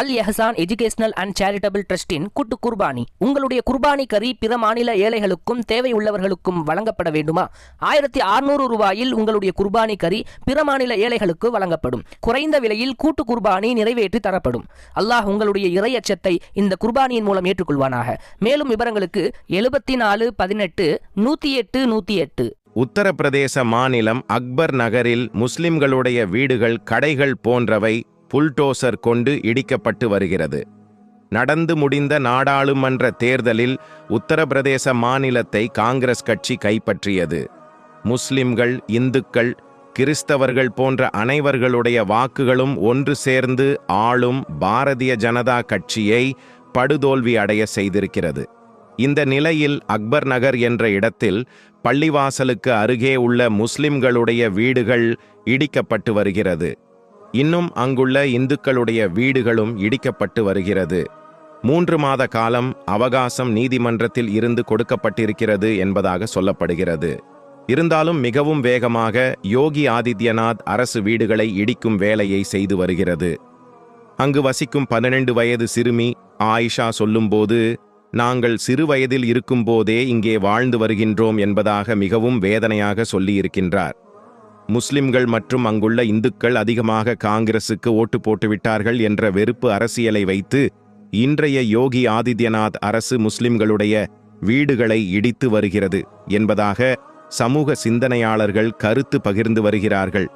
Al Ehsan educational and charitable ட்ரஸ்டின் கூட்டு குர்பானி. உங்களுடைய குர்பானி கறி பிற மாநில ஏழைகளுக்கும் தேவை உள்ளவர்களுக்கும் வழங்கப்பட வேண்டுமா? ஆயிரத்தி அறுநூறு ரூபாயில் உங்களுடைய குர்பானி கறி பிற மாநில ஏழைகளுக்கு வழங்கப்படும். குறைந்த விலையில் கூட்டு குர்பானி நிறைவேற்றி தரப்படும். அல்லாஹ் உங்களுடைய இறையச்சத்தை இந்த குர்பானியின் மூலம் ஏற்றுக்கொள்வானாக. மேலும் விவரங்களுக்கு எழுபத்தி நாலு பதினெட்டு நூத்தி எட்டு நூத்தி எட்டு உத்தரப்பிரதேச மாநிலம் அக்பர் நகரில் முஸ்லிம்களுடைய வீடுகள் கடைகள் போன்றவை புல்டோசர் கொண்டு இடிக்கப்பட்டு வருகிறது. நடந்து முடிந்த நாடாளுமன்ற தேர்தலில் உத்தரப்பிரதேச மாநிலத்தை காங்கிரஸ் கட்சி கைப்பற்றியது. முஸ்லிம்கள் இந்துக்கள் கிறிஸ்தவர்கள் போன்ற அனைவர்களுடைய வாக்குகளும் ஒன்று சேர்ந்து ஆளும் பாரதிய ஜனதா கட்சியை படுதோல்வி அடைய செய்திருக்கிறது. இந்த நிலையில் அக்பர் நகர் என்ற இடத்தில் பள்ளிவாசலுக்கு அருகே உள்ள முஸ்லிம்களுடைய வீடுகள் இடிக்கப்பட்டு வருகிறது. இன்னும் அங்குள்ள இந்துக்களுடைய வீடுகளும் இடிக்கப்பட்டு வருகிறது. மூன்று மாத காலம் அவகாசம் நீதிமன்றத்தில் இருந்து கொடுக்கப்பட்டிருக்கிறது என்பதாக சொல்லப்படுகிறது. இருந்தாலும் மிகவும் வேகமாக யோகி ஆதித்யநாத் அரசு வீடுகளை இடிக்கும் வேலையை செய்து வருகிறது. அங்கு வசிக்கும் பன்னிரண்டு வயது சிறுமி ஆயிஷா சொல்லும்போது நாங்கள் சிறு வயதில் இருக்கும்போதே இங்கே வாழ்ந்து வருகின்றோம் என்பதாக மிகவும் வேதனையாக சொல்லியிருக்கின்றார். முஸ்லிம்கள் மற்றும் அங்குள்ள இந்துக்கள் அதிகமாக காங்கிரசுக்கு ஓட்டு போட்டுவிட்டார்கள் என்ற வெறுப்பு அரசியலை வைத்து இன்றைய யோகி ஆதித்யநாத் அரசு முஸ்லிம்களுடைய வீடுகளை இடித்து வருகிறது என்பதாக சமூக சிந்தனையாளர்கள் கருத்து பகிர்ந்து வருகிறார்கள்.